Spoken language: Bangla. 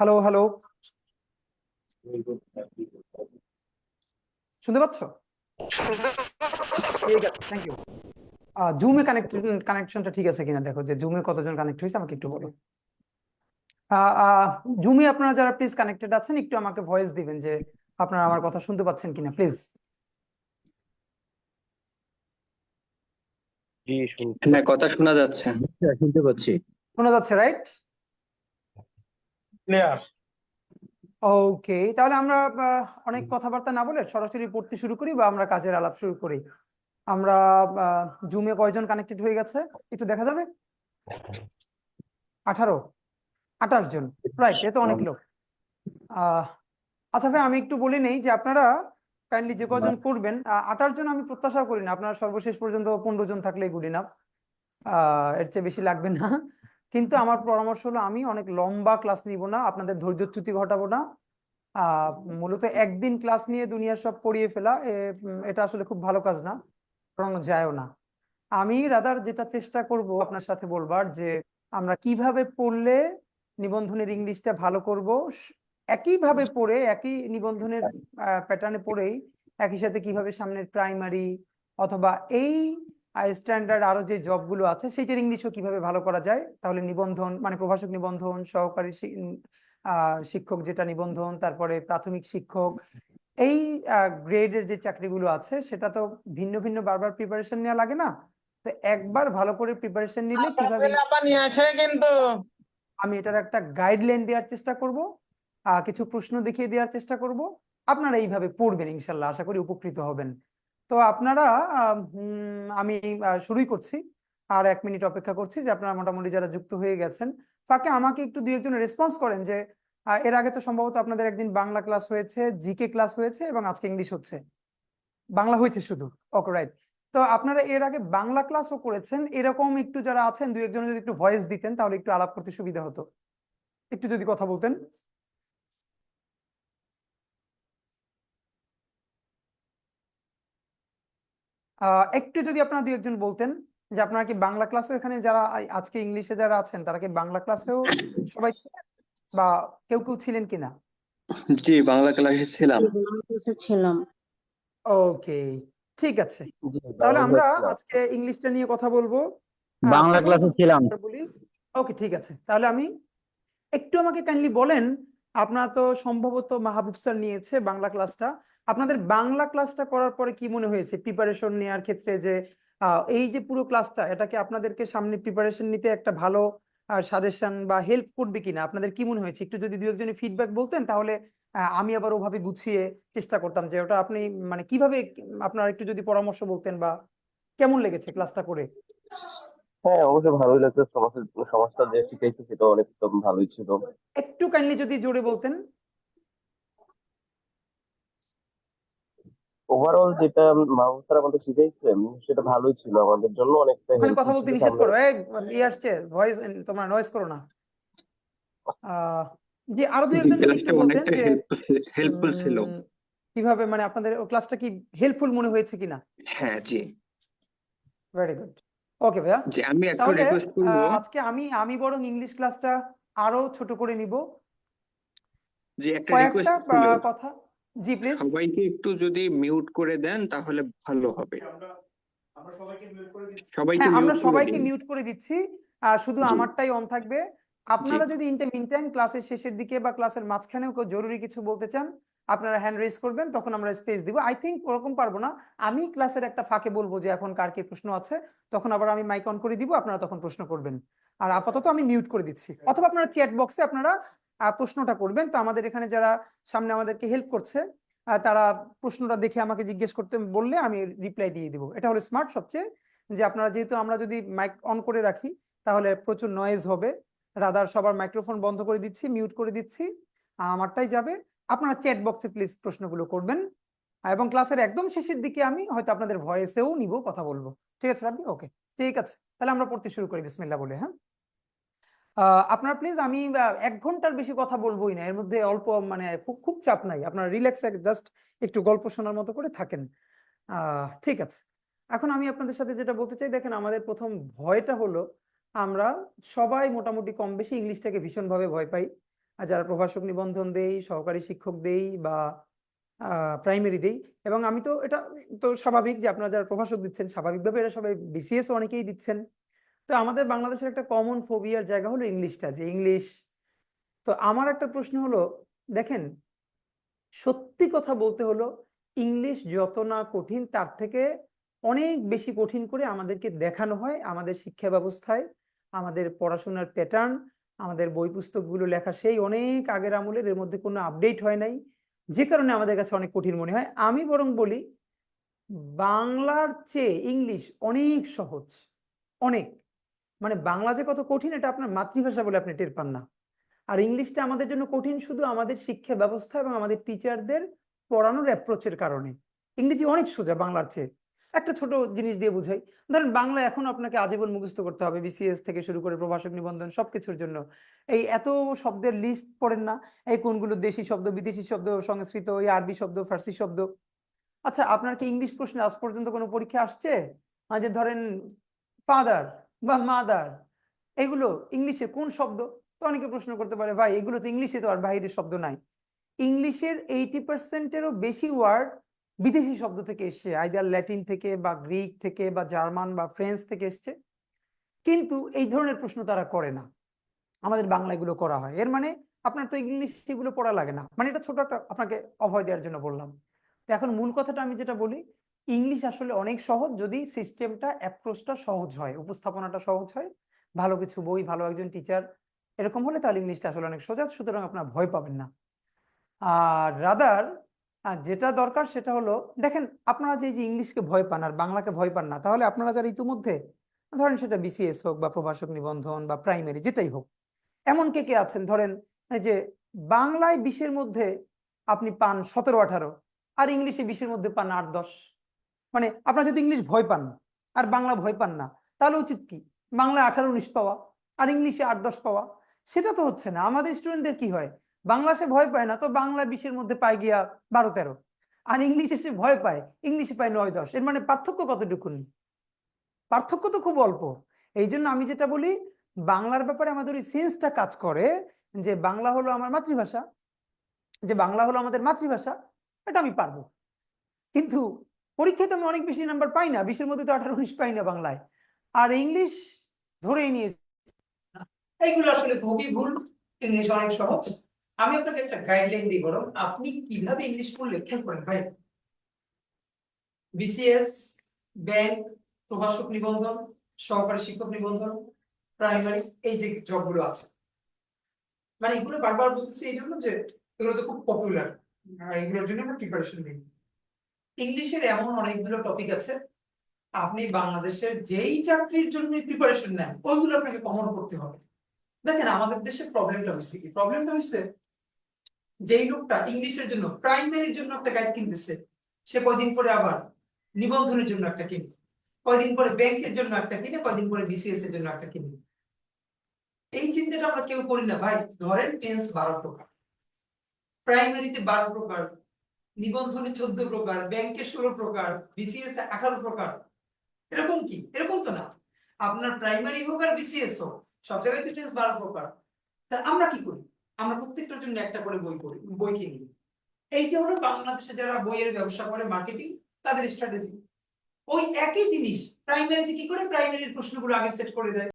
হ্যালো হ্যালো শুনতে পাচ্ছ? ঠিক আছে থ্যাংক ইউ জুমে কানেক্ট কানেকশনটা ঠিক আছে কিনা দেখো যে জুমে কতজন কানেক্ট হয়েছে আমাকে একটু বলো। জুমে আপনারা যারা প্লিজ কানেক্টেড আছেন একটু আমাকে ভয়েস দিবেন যে আপনারা আমার কথা শুনতে পাচ্ছেন কিনা প্লিজ হ্যাঁ কথা শোনা যাচ্ছে। শুনতে পাচ্ছি। শোনা যাচ্ছে রাইট ক্লিয়ার ওকে তাহলে আমরা অনেক কথাবার্তা না বলে সরাসরি পড়তে শুরু করি বা আমরা কাজের আলাপ শুরু করি। আমরা জুমে কয়জন কানেক্টেড হয়ে গেছে? একটু দেখা যাবে? আঠারো। আঠাশ জন। রাইট এ তো অনেক লোক। আহ আচ্ছা ভাই আমি একটু বলে নেই যে আপনারা কাইন্ডলি যে কজন করবেন আঠাশ জন আমি প্রত্যাশা করি না। আপনারা সর্বশেষ পর্যন্ত পনেরো জন থাকলেই গুড ইনাফ এর চেয়ে বেশি লাগবে না। কিন্তু আমার পরামর্শ হলো আমি অনেক লম্বা ক্লাস নিব না, আপনাদের ধৈর্যচ্যুতি ঘটাবো না। মূলত একদিন ক্লাস নিয়ে দুনিয়ার সব পড়িয়ে ফেলা এটা আসলে খুব ভালো কাজ না বরং যায়ও না। আমি রাদার যেটা চেষ্টা করব আপনার সাথে বলবার যে, আমরা কীভাবে পড়লে নিবন্ধনের ইংলিশটা ভালো করব একইভাবে পড়ে, একই নিবন্ধনের প্যাটার্নে পড়েই, একই সাথে কীভাবে সামনের প্রাইমারি অথবা এই স্ট্যান্ডার্ড আরও যে জবগুলো আছে সেইটার ইংলিশও কীভাবে ভালো করা যায়? তাহলে নিবন্ধন মানে প্রভাষক নিবন্ধন সহকারী শিক্ষক যেটা নিবন্ধন তারপরে প্রাথমিক শিক্ষক এই গ্রেডের যে চাকরিগুলো আছে সেটা তো ভিন্ন ভিন্ন বারবার প্রিপারেশন নেওয়া লাগে না? তো একবার ভালো করে প্রিপারেশন নিলে কীভাবে কিন্তু। আমি এটার একটা গাইডলাইন দেওয়ার চেষ্টা করব আহ, কিছু প্রশ্ন দেখিয়ে দেওয়ার চেষ্টা করব। আপনারা এইভাবে পড়বেন ইনশাল্লাহ আশা করি উপকৃত হবেন। তো আপনারা আমি শুরুই করছি। আর এক মিনিট অপেক্ষা করছি যে আপনারা মোটামুটি যারা যুক্ত হয়ে গেছেন, ফাঁকে আমাকে একটু দুই একজন রেসপন্স করেন যে এর আগে তো সম্ভবত আপনাদের একদিন বাংলা ক্লাস হয়েছে জিকে ক্লাস হয়েছে এবং আজকে ইংলিশ হচ্ছে। বাংলা হয়েছে শুধু। ওকে রাইট তো আপনারা এর আগে বাংলা ক্লাসও করেছেন। এরকম একটু যারা আছেন, দুই একজন যদি একটু ভয়েস দিতেন, তাহলে একটু আলাপ করতে সুবিধা হতো। একটু যদি কথা বলতেন। একটু যদি আপনারা দুই একজন বলতেন যে আপনারা কি বাংলা ক্লাসও এখানে যারা আজকে ইংলিশে যারা আছেন তারা কি বাংলা ক্লাসেও সবাই ছিলেন বা কেউ কেউ ছিলেন কিনা? জি বাংলা ক্লাসে ছিলাম। ছিলাম। ওকে ঠিক আছে। তাহলে আমরা আজকে ইংলিশটা নিয়ে কথা বলব। বাংলা ক্লাসে ছিলাম। বলি। ওকে ঠিক আছে। তাহলে আমি একটু আমাকে কাইন্ডলি বলেন আপনারা তো সম্ভবত মাহবুব স্যার নিয়েছে বাংলা ক্লাসটা আপনাদের বাংলা ক্লাসটা করার পরে কি মনে হয়েছে? প্রিপারেশন নেওয়ার ক্ষেত্রে যে এই যে পুরো ক্লাসটা এটাকে আপনাদেরকে সামনে প্রিপারেশন নিতে একটা ভালো সাজেশন বা হেল্প করবে কিনা? আপনাদের কি মনে হয়েছে? একটু যদি দু একজনের ফিডব্যাক বলতেন তাহলে আমি আবার ওভাবে গুছিয়ে চেষ্টা করতাম যে ওটা আপনি মানে কীভাবে আপনারা একটু যদি পরামর্শ বলতেন বা কেমন লেগেছে ক্লাসটা করে? হ্যাঁ অবশ্যই ভালোই লাগছে। সমাজটা যে শিখাইছে সেটা অনেক ভালোই ছিল। একটু কাইন্ডলি যদি জোরে বলতেন। ওভারঅল যেটা মাহবুব স্যার আমাদের শিখাইছেন সেটা ভালোই ছিল আমাদের জন্য অনেকটা ওখানে কথা বলতে নিষেধ করো। এই ইয়ে আসছে ভয়েস তোমার নয়েজ করো না। জি আরও দুই একজন একটু ক্লাসটা বলতেন যে হেল্পফুল ছিল কীভাবে মানে আপনাদের ক্লাসটা কি হেল্পফুল মনে হয়েছে কিনা? হ্যাঁ জি। ভেরি গুড ওকে ভাইয়া। জি আমি একটু তাহলে রিকোয়েস্ট করব। আজকে আমি আমি বরং ইংলিশ ক্লাসটা আরও ছোট করে নিব। যে একটা রিকোয়েস্ট কথা জি প্লিজ সবাইকে একটু যদি মিউট করে দেন তাহলে ভালো হবে। সবাইকে হ্যাঁ আমরা সবাইকে মিউট করে দিচ্ছি। আর শুধু আমারটাই অন থাকবে। আপনারা যদি ইন মিন ক্লাসের শেষের দিকে বা ক্লাসের মাঝখানেও কেউ জরুরি কিছু বলতে চান আপনারা হ্যান্ড রেজ করবেন তখন আমরা স্পেস দিব। আই থিংক ওরকম পারব না। আমি ক্লাসের একটা ফাঁকে বলব যে এখন কার কি প্রশ্ন আছে। তখন আবার আমি মাইক অন করে দিব আপনারা তখন প্রশ্ন করবেন। আর আপাতত আমি মিউট করে দিচ্ছি। অথবা আপনারা চ্যাট বক্সে আপনারা প্রশ্নটা করবেন। তো আমাদের এখানে যারা সামনে আমাদেরকে হেল্প করছে তারা প্রশ্নটা দেখে আমাকে জিজ্ঞেস করতে বললে আমি রিপ্লাই দিয়ে দিব। এটা হলো স্মার্ট সবচেয়ে, যে আপনারা যেহেতু আমরা যদি মাইক অন করে রাখি, তাহলে প্রচুর নয়েজ হবে। রাদার সবার মাইক্রোফোন বন্ধ করে দিচ্ছি মিউট করে দিচ্ছি আমারটাই যাবে। আপনারা চ্যাট বক্সে প্লিজ প্রশ্নগুলো করবেন। এবং ক্লাসের একদম শেষের দিকে আমি হয়তো আপনাদের ভয়েসেও নিব, কথা বলব। ঠিক আছে, রাব্বি? ওকে ঠিক আছে। তাহলে আমরা পড়তে শুরু করি, বিসমিল্লাহ বলে হ্যাঁ? আপনারা প্লিজ আমি এক ঘণ্টার বেশি কথা বলবোই না। এর মধ্যে অল্প মানে খুব খুব চাপ নাই। আপনারা রিল্যাক্স জাস্ট একটু গল্প শোনার মতো করে থাকেন। ঠিক আছে। এখন আমি আপনাদের সাথে যেটা বলতে চাই, দেখেন আমাদের প্রথম ভয়টা হলো, আমরা সবাই মোটামুটি কম বেশি ইংলিশটাকে ভীষণভাবে ভয় পাই। আর যারা প্রভাষক নিবন্ধন দেই, সহকারী শিক্ষক দেই বা প্রাইমারি দেই, এবং আমি তো এটা, তো স্বাভাবিক যে আপনারা যারা প্রভাষক দিচ্ছেন, স্বাভাবিকভাবে এরা সবাই বিসিএস অনেকেই দিচ্ছেন। তো আমাদের বাংলাদেশের একটা কমন ফোবিয়ার জায়গা হলো ইংলিশটা, যে ইংলিশ, তো আমার একটা প্রশ্ন হলো, দেখেন, সত্যি কথা বলতে হলো, ইংলিশ যত না কঠিন, তার থেকে অনেক বেশি কঠিন করে আমাদেরকে দেখানো হয় আমাদের শিক্ষা ব্যবস্থায়, আমাদের পড়াশোনার প্যাটার্ন আমাদের বই পুস্তকগুলো লেখা সেই অনেক আগের আমলের, এর মধ্যে কোনো আপডেট হয় নাই, যে কারণে আমাদের কাছে অনেক কঠিন মনে হয়। আমি বরং বলি, বাংলার চেয়ে ইংলিশ অনেক সহজ, অনেক। মানে বাংলা যে কত কঠিন, এটা আপনার মাতৃভাষা বলে আপনি টের পান না। আর ইংলিশটা আমাদের জন্য কঠিন শুধু আমাদের শিক্ষা ব্যবস্থা এবং আমাদের টিচারদের পড়ানোর অ্যাপ্রোচের কারণে। ইংরেজি অনেক সোজা বাংলার চেয়ে। একটা ছোট জিনিস দিয়ে বুঝাই। ধরেন বাংলা এখন আপনাকে আজীবন মুখস্থ করতে হবে বিসিএস থেকে শুরু করে প্রভাষক নিবন্ধন, সবকিছুর জন্য। এই এত শব্দের লিস্ট পড়েন না, এই কোনগুলো দেশি শব্দ, বিদেশি শব্দ, সংস্কৃত, এই আরবি শব্দ, ফার্সি শব্দ। আচ্ছা আপনার কি ইংলিশ প্রশ্নে আজ পর্যন্ত কোনো পরীক্ষা আসছে? যে ধরেন ফাদার বা মাদার, এগুলো ইংলিশে কোন শব্দ? তো অনেকে প্রশ্ন করতে পারে, ভাই, এগুলো তো ইংলিশে তো আর বাইরের শব্দ নাই। ইংলিশের এইটি পার্সেন্টেরও বেশি ওয়ার্ড বিদেশি শব্দ থেকে এসছে আইদার ল্যাটিন থেকে বা গ্রিক থেকে বা জার্মান বা ফ্রেঞ্চ থেকে এসছে। কিন্তু এই ধরনের প্রশ্ন তারা করে না। আমাদের বাংলা এগুলো করা হয়। এর মানে আপনার তো ইংলিশ এগুলো পড়া লাগে না। মানে এটা ছোট একটা আপনাকে অভয় দেওয়ার জন্য বললাম। তো এখন মূল কথাটা আমি যেটা বলি ইংলিশ আসলে অনেক সহজ যদি সিস্টেমটা অ্যাপ্রোচটা সহজ হয়, উপস্থাপনাটা সহজ হয়। ভালো কিছু বই, ভালো একজন টিচার এরকম হলে তাহলে ইংলিশটা আসলে অনেক সোজা, সুতরাং আপনার ভয় পাবেন না। আর রাদার যেটা দরকার সেটা হলো, দেখেন আপনারা যে যে ইংলিশকে ভয় পান আর বাংলাকে ভয় পান না, তাহলে আপনারা যারা ইতিমধ্যে, ধরেন সেটা বিসিএস হোক বা প্রভাষক নিবন্ধন বা প্রাইমারি যেটাই হোক, এমন কে কে আছেন? ধরেন যে বাংলায় বিশের মধ্যে আপনি পান সতেরো, আঠারো, আর ইংলিশে বিশের মধ্যে পান আট, দশ। মানে আপনারা যদি ইংলিশ ভয় পান না, আর বাংলা ভয় পান না, তাহলে উচিত কি? বাংলা আঠারো উনিশ পাওয়া, আর ইংলিশে আট দশ পাওয়া, সেটা তো হচ্ছে না। আমাদের স্টুডেন্টদের কি হয়? বাংলা সে ভয় পায় না, তো বাংলা বিশের মধ্যে পায় গিয়া বারো তেরো। আর ইংলিশে সে ভয় পায়, ইংলিশে পায় নয় দশ। এর মানে পার্থক্য কতটুকুন পার্থক্য তো খুব অল্প। এই জন্য আমি যেটা বলি, বাংলার ব্যাপারে আমাদের ওই সেন্সটা কাজ করে যে বাংলা হলো আমার মাতৃভাষা, যে বাংলা হলো আমাদের মাতৃভাষা, এটা আমি পারব। কিন্তু পরীক্ষায় তো আমি অনেক বেশি নাম্বার পাই না, বিশের মধ্যে তো আঠারো, উনিশ পাই না বাংলায়। আর ইংলিশ ধরেই নিয়ে এইগুলো আসলে খুবই ভুল ইংলিশ অনেক সহজ। আমি আপনাকে একটা গাইডলাইন দিই, বরং আপনি কীভাবে ইংলিশ পড়লে খেয়াল করেন ভাই? বিসিএস ব্যাংক প্রভাষক নিবন্ধন, সহকারী শিক্ষক নিবন্ধন প্রাইমারি এই যে জবগুলো আছে। মানে এগুলো বারবার বলতেছি এই জন্য যে এগুলো তো খুব পপুলার এগুলোর জন্য আমরা প্রিপারেশন নিই। ইংলিশের এমন অনেকগুলো টপিক আছে। আপনি বাংলাদেশের যেই চাকরির জন্য প্রিপারেশন নেন, ওইগুলো আপনাকে কমন করতে হবে। দেখেন, আমাদের দেশে প্রবলেমটা হয়েছে কি? প্রবলেমটা হয়েছে যেই লোকটা ইংলিশের জন্য প্রাইমারির জন্য একটা গাইড কিনতেছে, সে কয়দিন পরে আবার নিবন্ধনের জন্য একটা কিনবে কয়দিন পরে ব্যাংকের জন্য একটা কিনে, কয়দিন পরে বিসিএস এর জন্য একটা কিনবে এই চিন্তাটা আমরা কেউ করি না। ভাই, ধরেন টেন্স বারো প্রকার। প্রাইমারিতে বারো প্রকার। নিবন্ধনে চোদ্দ প্রকার, ব্যাংকে ষোলো প্রকার বিসিএস আঠারো প্রকার। এরকম কি? এরকম তো না। আপনার প্রাইমারি হোক আর বিসিএস হোক, সব জায়গায় বারো প্রকার। তা আমরা কি করি? আমরা প্রত্যেকটার জন্য একটা করে বই পড়ি, বই কিনি। এইটা হলো বাংলাদেশে যারা বইয়ের ব্যবসা করে মার্কেটিং তাদের স্ট্র্যাটেজি ওই একই জিনিস প্রাইমারিতে কি করে? প্রাইমারির প্রশ্নগুলো আগে সেট করে দেয়।